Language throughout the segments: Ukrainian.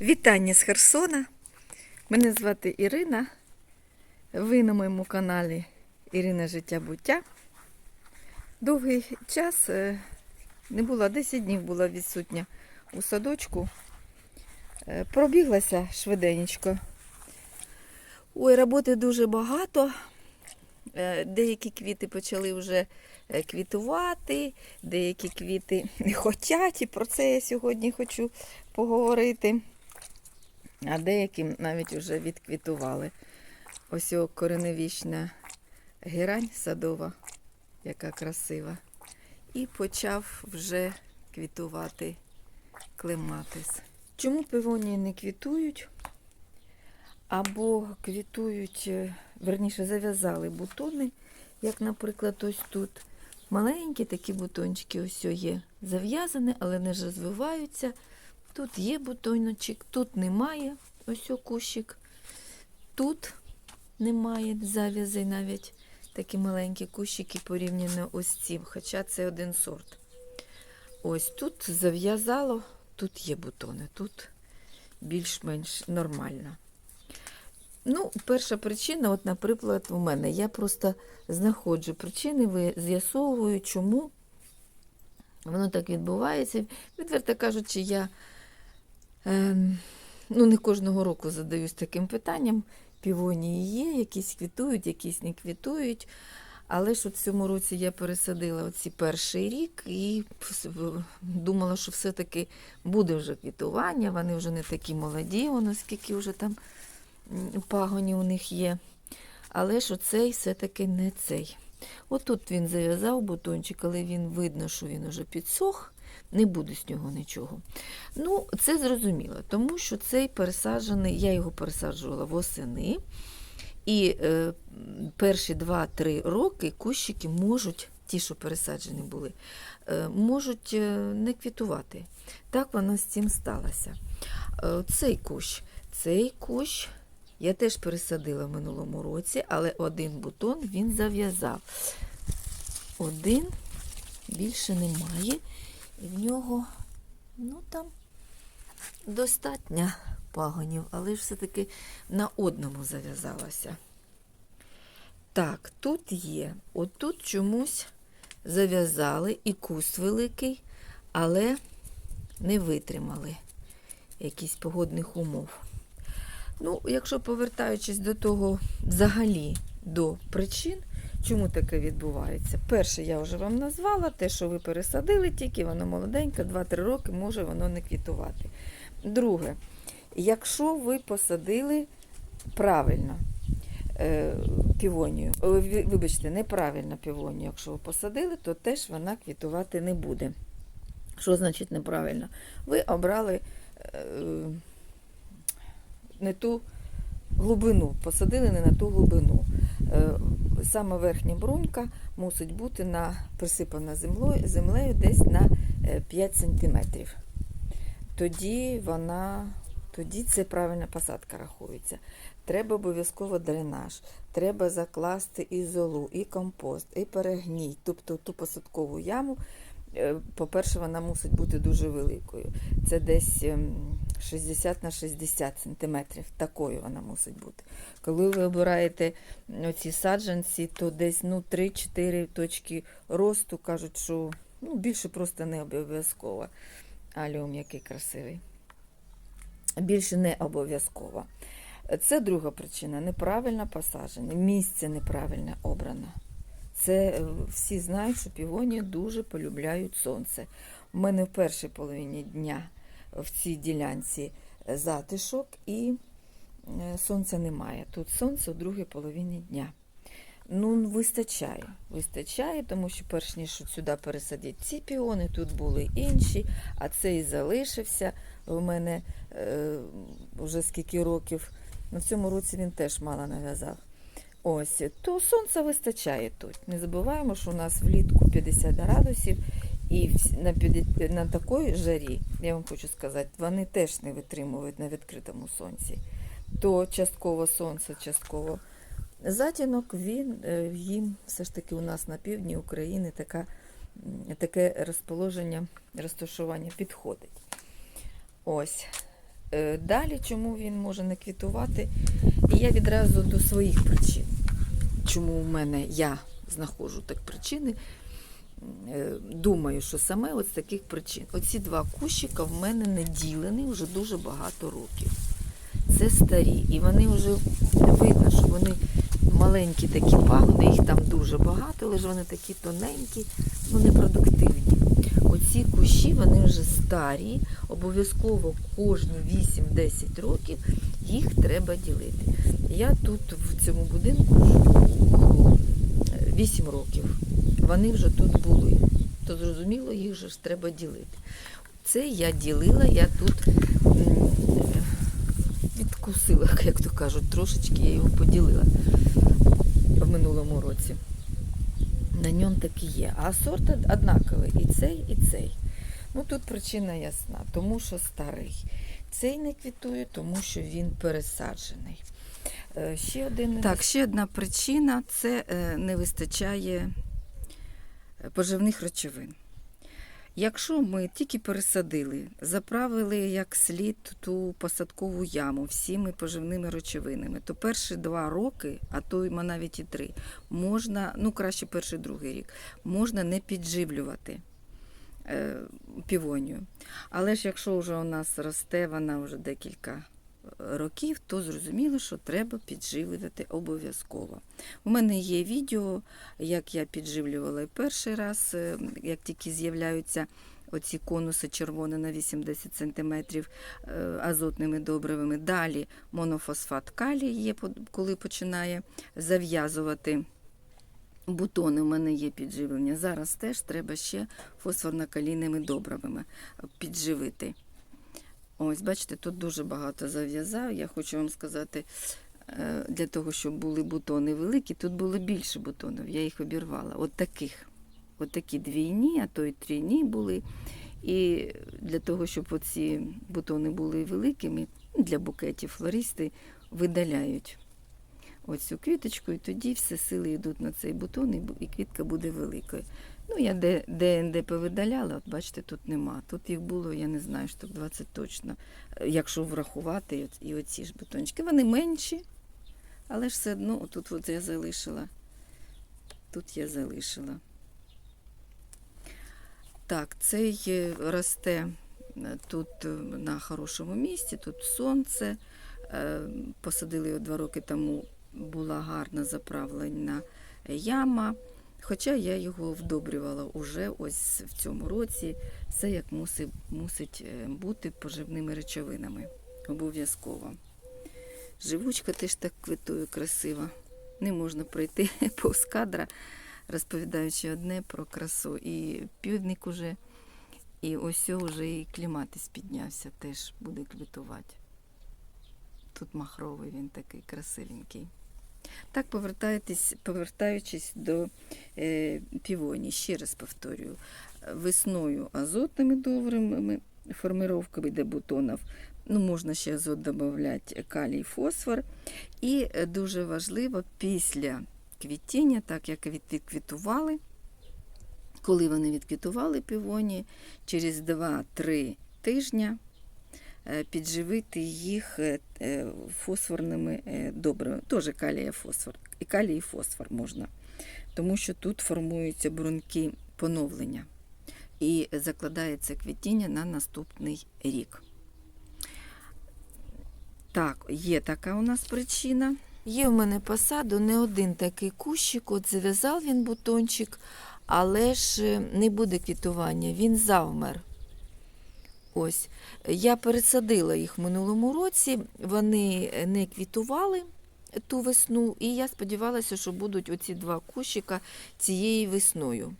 Вітання з Херсона. Мене звати Ірина. Ви на моєму каналі Ірина Життя Буття. Довгий час е, не була, 10 днів була відсутня у садочку. Е, Пробіглася швиденько. Ой, роботи дуже багато. Е, Деякі квіти почали вже квітувати, деякі квіти не хочуть, і про це я сьогодні хочу поговорити. А деякі навіть вже відквітували. Ось о кореневічна герань садова, яка красива. І почав вже квітувати клематис. Чому півонії не квітують? Або квітують, е, верніше, зав'язали бутони, як, наприклад, ось тут. Маленькі такі бутончики ось є зав'язані, але не розвиваються. Тут є бутончик, тут немає ось кущик. Тут немає зав'язей навіть такі маленькі кущики порівняно ось цим, хоча це один сорт. Ось тут зав'язало, тут є бутони, тут більш-менш нормально. Ну, перша причина, от, наприклад, у мене. Я просто знаходжу причини, з'ясовую, чому воно так відбувається. Відверто кажучи, я ну, не кожного року задаюсь таким питанням. Півонії є, якісь квітують, якісь не квітують. Але ж от цьому році я пересадила оці перший рік і думала, що все-таки буде вже квітування, вони вже не такі молоді, воно скільки вже там пагоні у них є. Але ж оцей все-таки не цей. Отут він зав'язав бутончик, але він видно, що він уже підсох, не буде з нього нічого. Ну, це зрозуміло, тому що цей пересаджений, я його пересаджувала восени. І е, перші 2-3 роки кущики можуть, ті, що пересаджені були, е, можуть е, не квітувати. Так воно з цим сталося. Е, цей кущ, цей кущ я теж пересадила в минулому році, але один бутон він зав'язав. Один більше немає. І в нього, ну там достатньо пагонів, але ж все-таки на одному зав'язалося. Так, тут є. Отут чомусь зав'язали і куст великий, але не витримали якісь погодних умов. Ну, якщо повертаючись до того, взагалі до причин, чому таке відбувається? Перше, я вже вам назвала, те, що ви пересадили, тільки воно молоденьке, 2-3 роки може воно не квітувати. Друге, якщо ви посадили правильно е, півонію, вибачте, неправильно півонію, якщо ви посадили, то теж вона квітувати не буде. Що значить неправильно? Ви обрали е, не ту глибину, посадили не на ту глибину. Е, Саме верхня брунька мусить бути на, присипана землею, землею десь на е, 5 см. Тоді вона, тоді це правильна посадка рахується. Треба обов'язково дренаж, треба закласти і золу, і компост, і перегній, тобто ту посадкову яму. Е, По-перше, вона мусить бути дуже великою. Це десь ем, 60 на 60 сантиметрів. Такою вона мусить бути. Коли ви обираєте оці саджанці, то десь ну, 3-4 точки росту кажуть, що ну, більше просто не обов'язково. Аліум який красивий. Більше не обов'язково. Це друга причина неправильно посадження, місце неправильно обрано. Це е, всі знають, що півонії дуже полюбляють сонце. У мене в першій половині дня в цій ділянці е, затишок і е, сонця немає. Тут сонце у другій половині дня. Ну, вистачає. Вистачає, тому що перш ніж сюди пересадити ці піони, тут були інші, а цей залишився. У мене е, вже скільки років. На цьому році він теж мало нав'язав. Ось, то сонця вистачає тут. Не забуваємо, що у нас влітку 50 градусів, і на, на такій жарі, я вам хочу сказати, вони теж не витримують на відкритому сонці. То частково сонце, частково затінок, він е, їм все ж таки у нас на півдні України така, таке розположення, розташування підходить. Ось. Е, Далі, чому він може не квітувати? І я відразу до своїх причин. Чому в мене я знаходжу так причини. Е, Думаю, що саме з таких причин. Оці два кущика в мене не ділені вже дуже багато років. Це старі. І вони вже видно, що вони маленькі такі пагони, їх там дуже багато, але ж вони такі тоненькі, ну непродуктивні. Оці кущі вони вже старі, обов'язково кожні 8-10 років їх треба ділити. Я тут в цьому будинку живу 8 років. Вони вже тут були. То зрозуміло, їх же ж треба ділити. Це я ділила, я тут відкусила, як то кажуть, трошечки я його поділила в минулому році. На ньому так і є. А сорт однаковий і цей, і цей. Ну тут причина ясна, тому що старий. Цей не квітує, тому що він пересаджений. Е, Ще один так, ще одна причина це е, не вистачає е, поживних речовин. Якщо ми тільки пересадили, заправили як слід ту посадкову яму всіми поживними речовинами, то перші два роки, а то й навіть і три, можна, ну краще перший другий рік, можна не підживлювати е, півонію. Але ж якщо вже у нас росте вона вже декілька років, то зрозуміло, що треба підживлювати обов'язково. У мене є відео, як я підживлювала перший раз, е, як тільки з'являються оці конуси червоні на 80 см азотними добривами. Далі монофосфат калій є, коли починає зав'язувати. Бутони у мене є підживлення. Зараз теж треба ще фосфорно-калійними добривами підживити. Ось, бачите, тут дуже багато зав'язав. Я хочу вам сказати, е, для того, щоб були бутони великі, тут було більше бутонів, я їх обірвала. От таких. От такі двійні, а то й трійні були. І для того, щоб оці бутони були великими, для букетів флористи видаляють оцю квіточку, і тоді всі сили йдуть на цей бутон, і квітка буде великою. Ну, я де, де повидаляла, от бачите, тут нема. Тут їх було, я не знаю, штук 20 точно. Е, Якщо врахувати і, оці ж бутончики. Вони менші, але ж все одно тут от я залишила. Тут я залишила. Так, цей е, росте е, тут на хорошому місці, тут сонце. Посадили його два роки тому, була гарна заправлена яма. Хоча я його вдобрювала уже ось в цьому році. Все як мусить, мусить е, бути поживними речовинами. Обов'язково. Живучка теж так квітує красиво. Не можна пройти повз кадра, розповідаючи одне про красу. І півник уже, і ось вже і кліматис піднявся, теж буде квітувати. Тут махровий він такий красивенький. Так, повертаючись, до е, півоні, ще раз повторюю, весною азотними добривами, формировками для бутонів, ну, можна ще азот додати, калій, фосфор. І е, дуже важливо, після квітіння, так як відквітували, коли вони відквітували півоні, через 2-3 тижня е, підживити їх е, е, фосфорними е, добривами, теж калія фосфор. І калій фосфор можна, тому що тут формуються брунки поновлення і закладається квітіння на наступний рік. Так, є така у нас причина. Є в мене посаду не один такий кущик, от зав'язав він бутончик, але ж е, не буде квітування, він завмер. Ось. Я пересадила їх в минулому році, вони не квітували ту весну, і я сподівалася, що будуть оці два кущика цією весною.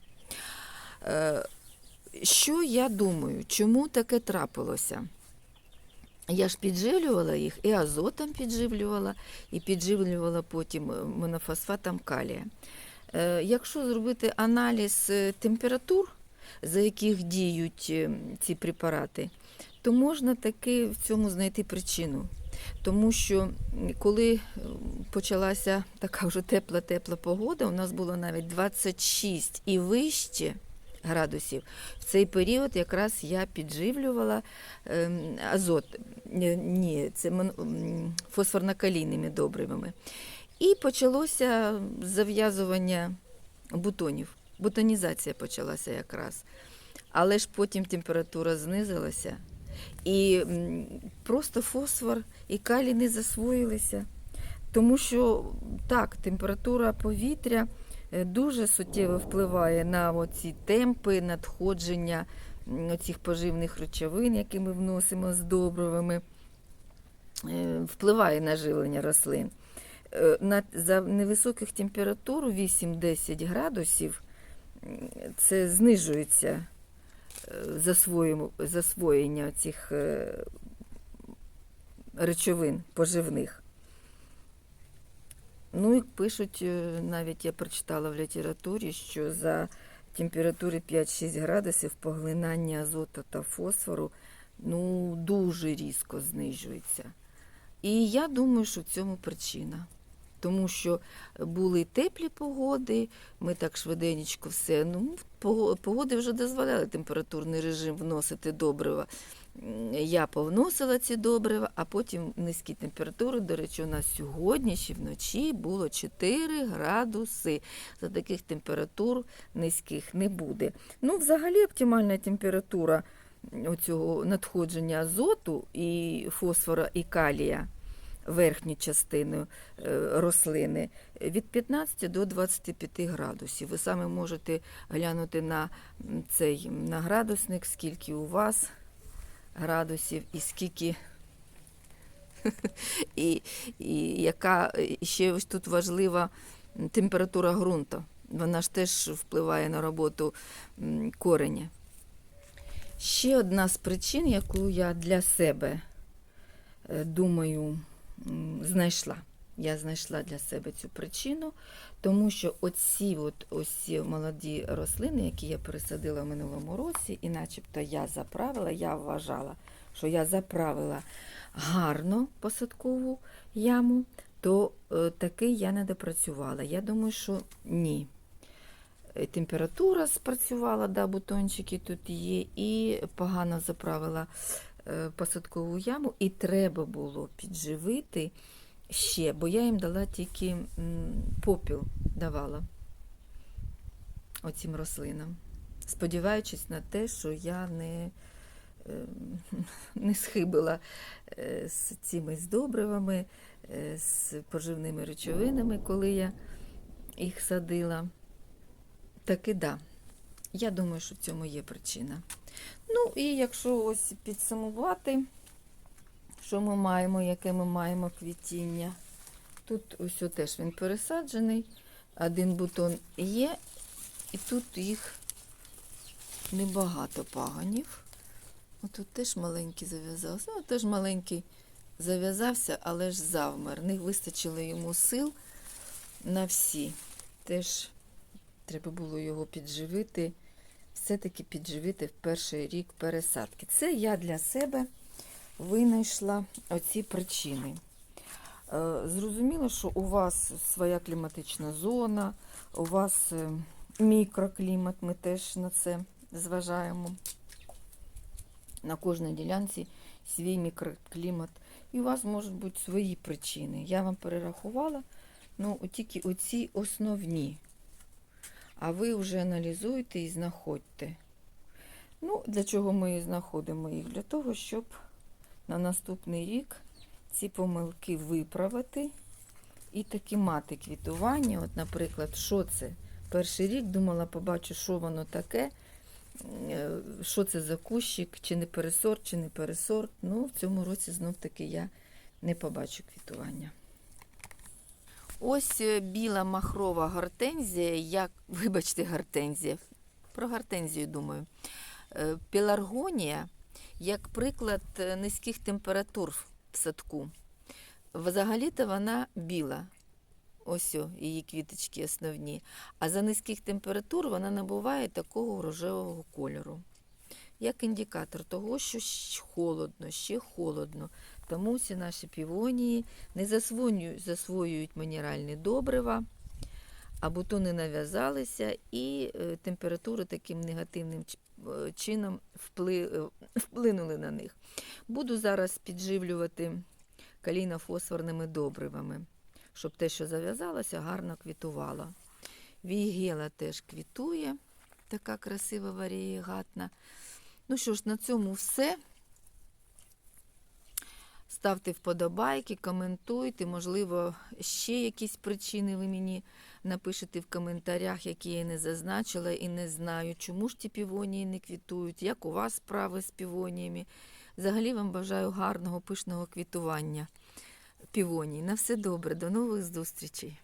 Е, Що я думаю, чому таке трапилося? Я ж підживлювала їх і азотом підживлювала, і підживлювала потім е, монофосфатом калія. Е, Якщо зробити аналіз температур, за яких діють е, ці препарати, то можна таки в цьому знайти причину. Тому що коли е, почалася така вже тепла-тепла погода, у нас було навіть 26 і вище градусів. В цей період якраз я підживлювала ем, азот, Ні, це фосфорно-калійними добривами. І почалося зав'язування бутонів. Бутонізація почалася якраз. Але ж потім температура знизилася, і просто фосфор і калій не засвоїлися. Тому що так, температура повітря е, дуже суттєво впливає на оці темпи надходження м, оцих поживних речовин, які ми вносимо з добривами, е, впливає на живлення рослин. Е, за невисоких температур 8-10 градусів це знижується е, засвоєння цих речовин поживних. Ну і пишуть, е, навіть я прочитала в літературі, що за температури 5-6 градусів поглинання азоту та фосфору ну, дуже різко знижується. І я думаю, що в цьому причина. Тому що були теплі погоди, ми так швиденько все. Ну, пого- погоди вже дозволяли температурний режим вносити добрива. Я повносила ці добрива, а потім низькі температури. До речі, у нас сьогодні ще вночі було 4 градуси. За таких температур низьких не буде. Ну, взагалі, оптимальна температура оцього надходження азоту і фосфора і калія верхню частину е, рослини від 15 до 25 градусів. Ви саме можете глянути на цей на градусник, скільки у вас градусів і скільки. І, і яка ще ось тут важлива температура ґрунту. Вона ж теж впливає на роботу кореня. Ще одна з причин, яку я для себе е, думаю, знайшла. Я знайшла для себе цю причину, тому що оці от, ось молоді рослини, які я пересадила в минулому році, і начебто я заправила, я вважала, що я заправила гарно посадкову яму, то е, таки я не допрацювала. Я думаю, що ні. Е, Температура спрацювала, да, бутончики тут є, і погано заправила посадкову яму, і треба було підживити ще, бо я їм дала тільки попіл давала оцим рослинам, сподіваючись на те, що я не, е, не схибила е, з цими з добривами, е, з поживними речовинами, коли я їх садила. Таки да. Я думаю, що в цьому є причина. Ну, і якщо ось підсумувати, що ми маємо, яке ми маємо квітіння. Тут ось теж він пересаджений, один бутон є, і тут їх небагато паганів. Отут теж маленький зав'язався. Ну, теж маленький зав'язався, але ж завмер. Не вистачило йому сил на всі. Теж треба було його підживити, все-таки підживити в перший рік пересадки. Це я для себе винайшла оці причини. Е, Зрозуміло, що у вас своя кліматична зона, у вас е, мікроклімат, ми теж на це зважаємо. На кожній ділянці свій мікроклімат. І у вас можуть бути свої причини. Я вам перерахувала ну, тільки оці основні. А ви вже аналізуєте і знаходьте. Ну, для чого ми знаходимо їх? Для того, щоб на наступний рік ці помилки виправити і таки мати квітування. От, наприклад, що це? Перший рік думала, побачу, що воно таке, е, що це за кущик, чи не пересорт, чи не пересорт. Ну, в цьому році знов таки я не побачу квітування. Ось е, біла махрова гортензія, як, вибачте, гортензія. Про гортензію думаю. Е, Пеларгонія, як приклад е, низьких температур в садку. Взагалі-то вона біла. Ось її квіточки основні. А за низьких температур вона набуває такого рожевого кольору. Як індикатор того, що холодно, ще холодно. Тому всі наші півонії не засвоюють, мінеральні добрива, а бутони нав'язалися, і е, температури таким негативним е, чином е, вплинули на них. Буду зараз підживлювати калійно-фосфорними добривами, щоб те, що зав'язалося, гарно квітувало. Вігела теж квітує, така красива варієгатна. Ну що ж, на цьому все. Ставте вподобайки, коментуйте. Можливо, ще якісь причини ви мені напишете в коментарях, які я не зазначила і не знаю, чому ж ті півонії не квітують, як у вас справи з півоніями. Взагалі вам бажаю гарного пишного квітування півоній. На все добре, до нових зустрічей.